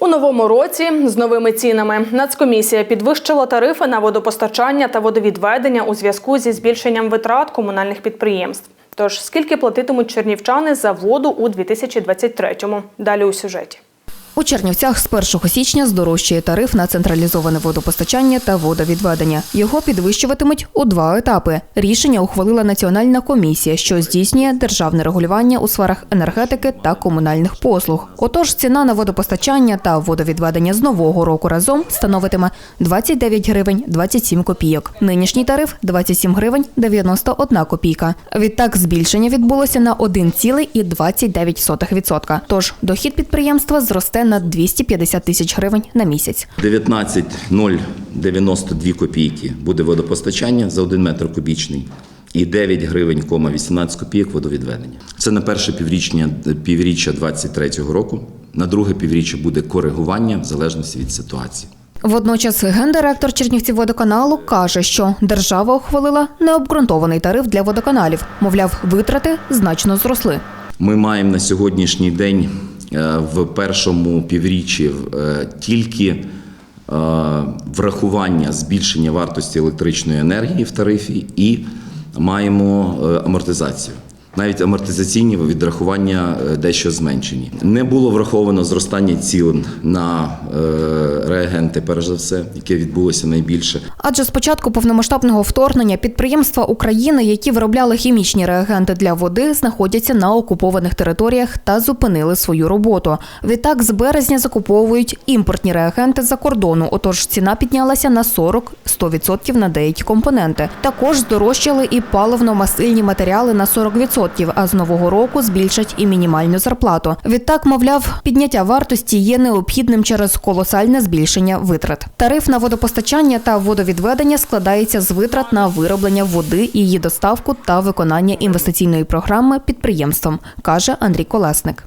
У новому році з новими цінами Нацкомісія підвищила тарифи на водопостачання та водовідведення у зв'язку зі збільшенням витрат комунальних підприємств. Тож скільки платитимуть чернівчани за воду у 2023-му? Далі у сюжеті. У Чернівцях з 1 січня здорожчає тариф на централізоване водопостачання та водовідведення. Його підвищуватимуть у два етапи. Рішення ухвалила Національна комісія, що здійснює державне регулювання у сферах енергетики та комунальних послуг. Отож, ціна на водопостачання та водовідведення з нового року разом становитиме 29 гривень 27 копійок. Нинішній тариф 27 гривень 91 копійка. Відтак збільшення відбулося на 1,29%. Тож дохід підприємства зросте на 250 тисяч гривень на місяць. 19,092 копійки буде водопостачання за 1 метр кубічний і 9 гривень, кома 18 копійок водовідведення. Це на перше піврічня, півріччя 23-го року. На друге півріччя буде коригування в залежності від ситуації. Водночас гендиректор Чернівцівводоканалу каже, що держава ухвалила необґрунтований тариф для водоканалів. Мовляв, витрати значно зросли. Ми маємо на сьогоднішній день в першому півріччі е, тільки е, врахування збільшення вартості електричної енергії в тарифі і маємо е, амортизацію. Навіть амортизаційні відрахування е, дещо зменшені. Не було враховано зростання цін на е, реагенти, перш за все, яке відбулося найбільше. Адже з початку повномасштабного вторгнення підприємства України, які виробляли хімічні реагенти для води, знаходяться на окупованих територіях та зупинили свою роботу. Відтак з березня закуповують імпортні реагенти з-за кордону. Отож ціна піднялася на 40-100% на деякі компоненти. Також здорожчали і паливно-масильні матеріали на 40%, а з нового року збільшать і мінімальну зарплату. Відтак, мовляв, підняття вартості є необхідним через колосальне збільшення витрат. Тариф на водопостачання та водовідведення складається з витрат на вироблення води, її доставку та виконання інвестиційної програми підприємством, каже Андрій Колесник.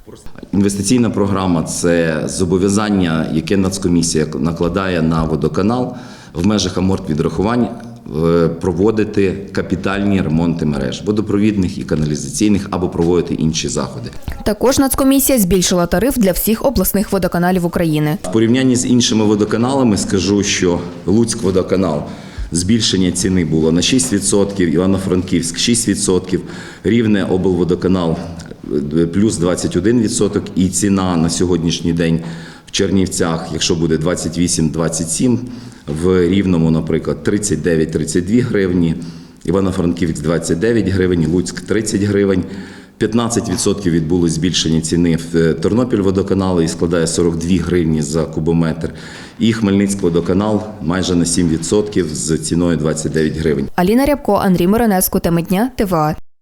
Інвестиційна програма це зобов'язання, яке Нацкомісія накладає на водоканал в межах амортвідрахувань е, проводити капітальні ремонти мереж водопровідних і каналізаційних або проводити інші заходи. Також Нацкомісія збільшила тариф для всіх обласних водоканалів України. В порівнянні з іншими водоканалами скажу, що Луцьк водоканал збільшення ціни було на 6%, Івано-Франківськ 6%, Рівне облводоканал е, плюс 21% і ціна на сьогоднішній день в Чернівцях, якщо буде 28-27, в Рівному, наприклад, 39-32 гривні, Івано-Франківськ 29 гривень, Луцьк 30 гривень. 15% відбулось збільшення ціни в е, Тернопільводоканалі і складає 42 гривні за кубометр. І Хмельницькводоканал майже на 7% з ціною 29 гривень. Аліна Рябко, Андрій Миронеску, теми дня, ТВА.